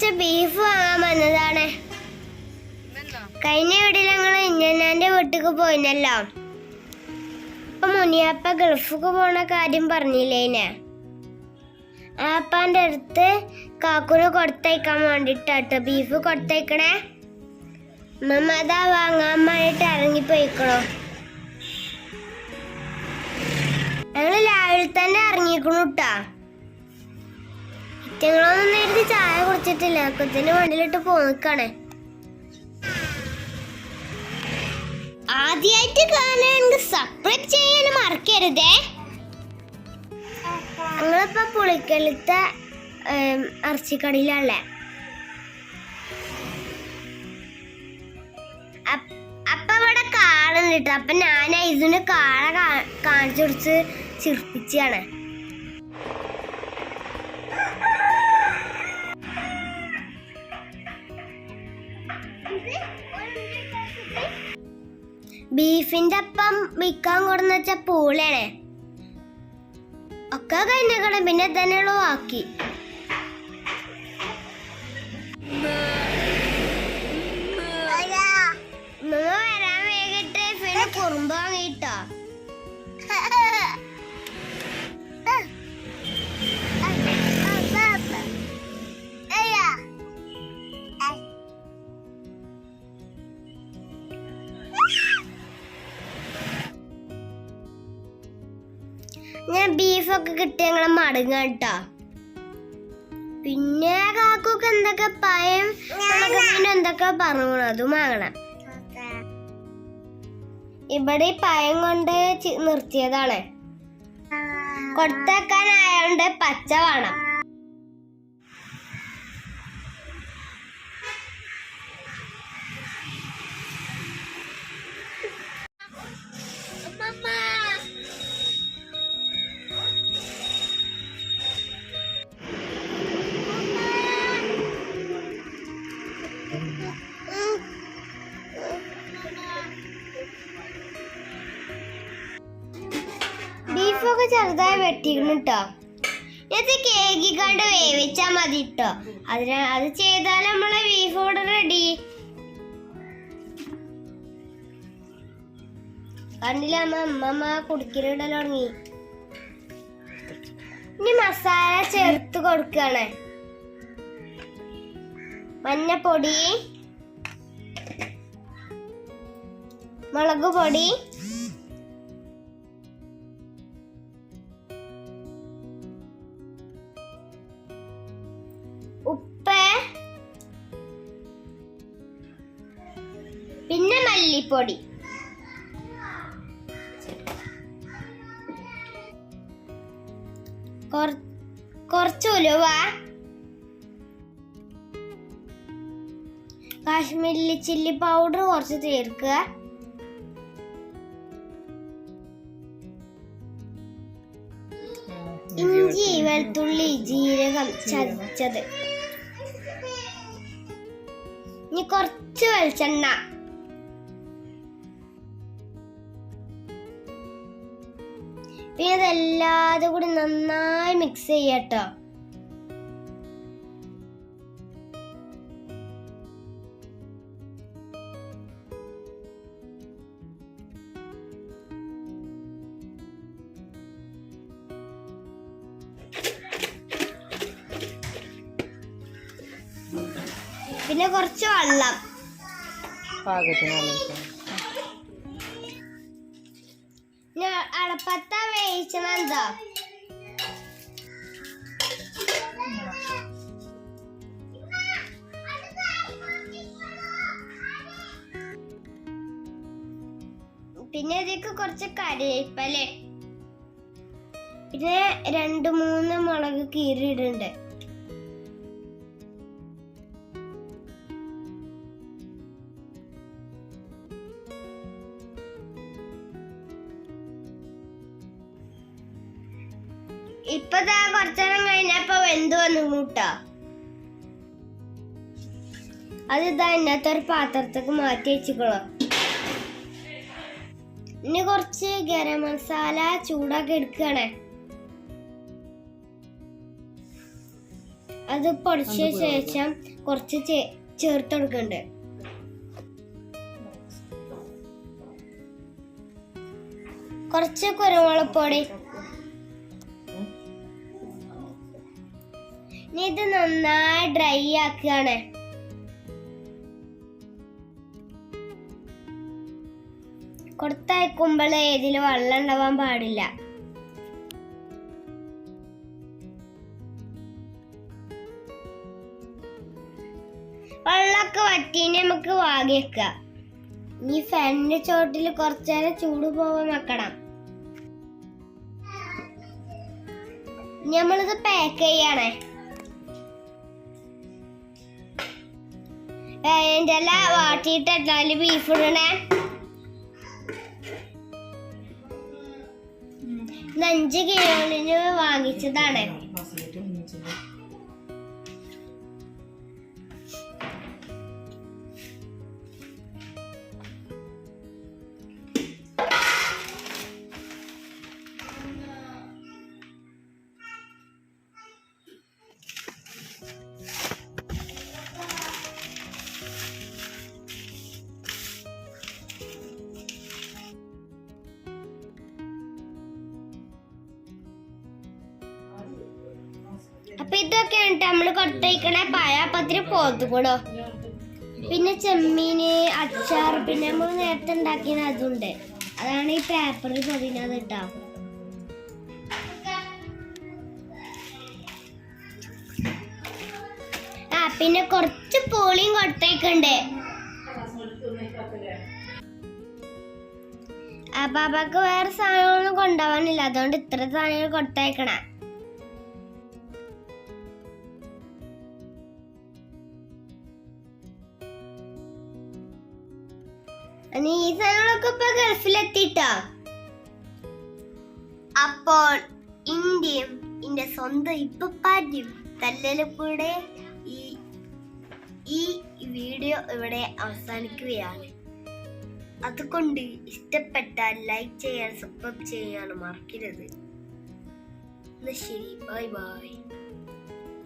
കുറച്ച് ബീഫ് വാങ്ങാൻ വന്നതാണ്. കഴിഞ്ഞ വീട്ടിൽ ഞങ്ങൾ ഇഞ്ഞനാന്റെ വീട്ടിക്ക് പോയിന്നല്ലോ. അപ്പൊ മുനിയപ്പ ഗൾഫിക്ക് പോണ കാര്യം പറഞ്ഞില്ലേനെ ആപ്പാന്റെ അടുത്ത് കാക്കുന് കൊടുത്തയക്കാൻ വേണ്ടിട്ടാട്ടോ ബീഫ് കൊടുത്തയക്കണേ. മമ്മ വാങ്ങാൻ വേണ്ടിട്ട് ഇറങ്ങിപ്പോയിക്കണോ? ഞങ്ങൾ രാവിലെ തന്നെ ഇറങ്ങിക്കണു കേട്ടാ ഞങ്ങളൊന്നും നേരത്തെ ചായ കുടിച്ചിട്ടില്ല. കൊച്ചിന്റെ വണ്ടിയിലിട്ട് പോന്നിക്കാണ്. ആദ്യമായിട്ട് കാണുകയാണെങ്കിൽ സബ്സ്ക്രൈബ് ചെയ്യാൻ മറക്കരുതേ. ഞങ്ങളിപ്പോ പുളിക്കലത്തെ ഇറച്ചിക്കടയിലാണല്ലേ? അപ്പ- ഇവിടെ കാളുണ്ട് കേട്ടോ അപ്പൊ ഞാൻ ഇതിന് കാള കാണിച്ചു കൊടുത്ത് ചിർപ്പിച്ചാണ് ബീഫിന്റെ അപ്പം വിൽക്കാൻ കൊടുന്ന വെച്ച ഒക്കെ കഴിഞ്ഞേക്കണം പിന്നെ തന്നെ ആക്കി വരാൻ വേഗിട്ട് പിന്നെ കുറുമ്പ് ഞാൻ ബീഫൊക്കെ കിട്ടി ഞങ്ങളെ മടങ്ങ കേട്ടോ. പിന്നെ കാക്കൊക്കെ എന്തൊക്കെ പയം? പിന്നെ എന്തൊക്കെ പറഞ്ഞു അതും വാങ്ങണം. ഇവിടെ ഈ പയം കൊണ്ട് നിർത്തിയതാണ്. നിർത്തിയതാണ് കൊടുത്തേക്കാനായോണ്ട് പച്ച വേണം. ചെറുതായി വെട്ടിയിരുന്നു കേട്ടോ ഇത് കേക്ക് കണ്ട് വേവിച്ചാൽ മതി കേട്ടോ അതിന് അത് ചെയ്താൽ നമ്മളെ ബീഫ് റെഡി കണ്ടില്ല അമ്മ അമ്മമ്മ കുടിക്കലിടൽ തുടങ്ങി. ഇനി മസാല ചേർത്ത് കൊടുക്കുകയാണ്. മഞ്ഞപ്പൊടി മുളക് പൊടി മല്ലിപ്പൊടി. കുറച്ച് ഉലുവ. കാശ്മീരി ചില്ലി പൗഡർ കുറച്ച് ചേർക്കുക. ഇഞ്ചി വെളുത്തുള്ളി ജീരകം ചതച്ചത്. ഇനി കുറച്ച് വെളിച്ചെണ്ണ. പിന്നെ ഇതെല്ലാതും കൂടി നന്നായി മിക്സ് ചെയ്യട്ടോ പിന്നെ കുറച്ച് വെള്ളം. പാകത്തിന് ആലോചിക്കാം വേവിച്ചത് എന്താ പിന്നെ ഇതിക്ക് കുറച്ച് കറിവേപ്പല്ലേ പിന്നെ രണ്ട് മൂന്ന് മുളക് കീറിയിടുന്നുണ്ട് ഇപ്പൊ ദാ കുറച്ചേരം കഴിഞ്ഞപ്പോ വെന്ത് വന്നു കൂട്ടോ അത് ഇതാ ഇന്നത്തെ ഒരു പാത്രത്തേക്ക് മാറ്റി വെച്ചിക്കോളാം ഇനി കുറച്ച് ഗരം മസാല ചൂടാക്കി എടുക്കണേ. അത് പൊടിച്ച ശേഷം കുറച്ച് ചേർത്ത് കൊടുക്കുന്നുണ്ട് കുറച്ച് കുരുമുളക് ഇനി ഇത് നന്നായി ഡ്രൈ ആക്കുകയാണ്. കൊടുത്തയക്കുമ്പോൾ ഇതിൽ വെള്ളം ഉണ്ടാവാൻ പാടില്ല. വെള്ളമൊക്കെ വറ്റീനെ നമുക്ക് വാങ്ങി വെക്കാം ഇനി ഫാനിന്റെ ചോട്ടിൽ കുറച്ചേരം ചൂട് പോവാൻ വെക്കണം. നമ്മളിത് പാക്ക് ചെയ്യണേ. അതിന്റെ ഇല വാട്ടിയിട്ടല്ല ബീഫ് ഇടണേ. അഞ്ച് കിലോന് വാങ്ങിച്ചതാണ്. അപ്പൊ ഇതൊക്കെയാണ് ട്ടോ നമ്മൾ കൊടുത്തേക്കണ പഴാപ്പത്തിരി പോത്തുകൂടോ പിന്നെ ചെമ്മീന് അച്ചാർ പിന്നെ നമ്മൾ നേരത്തെ ഉണ്ടാക്കിയത് അതുണ്ട്. അതാണ് ഈ പേപ്പറിൽ പൊതിഞ്ഞത് കേട്ടോ ആ പിന്നെ കുറച്ച് പൂളിയും കൊടുത്തേക്കുണ്ട്. ആ പാപ്പാക്ക് വേറെ സാധനങ്ങളൊന്നും കൊണ്ടുപോകാനില്ല. അതുകൊണ്ട് ഇത്ര സാധനങ്ങൾ കൊടുത്തേക്കണേ. സാധനങ്ങളൊക്കെ ഇപ്പൊ ഗൾഫിലെത്തിട്ടോ അപ്പോൾ ഇന്ത്യയും ഇന്ത്യ സ്വന്തം ഇപ്പാരും തല്ലലും കൂടെ ഈ ഈ വീഡിയോ ഇവിടെ അവസാനിക്കുകയാണ്. അതുകൊണ്ട് ഇഷ്ടപ്പെട്ടാൽ ലൈക്ക് ചെയ്യാൻ സബ്സ്ക്രൈബ് ചെയ്യാൻ മറക്കരുത്. ശരി ബൈ ബൈ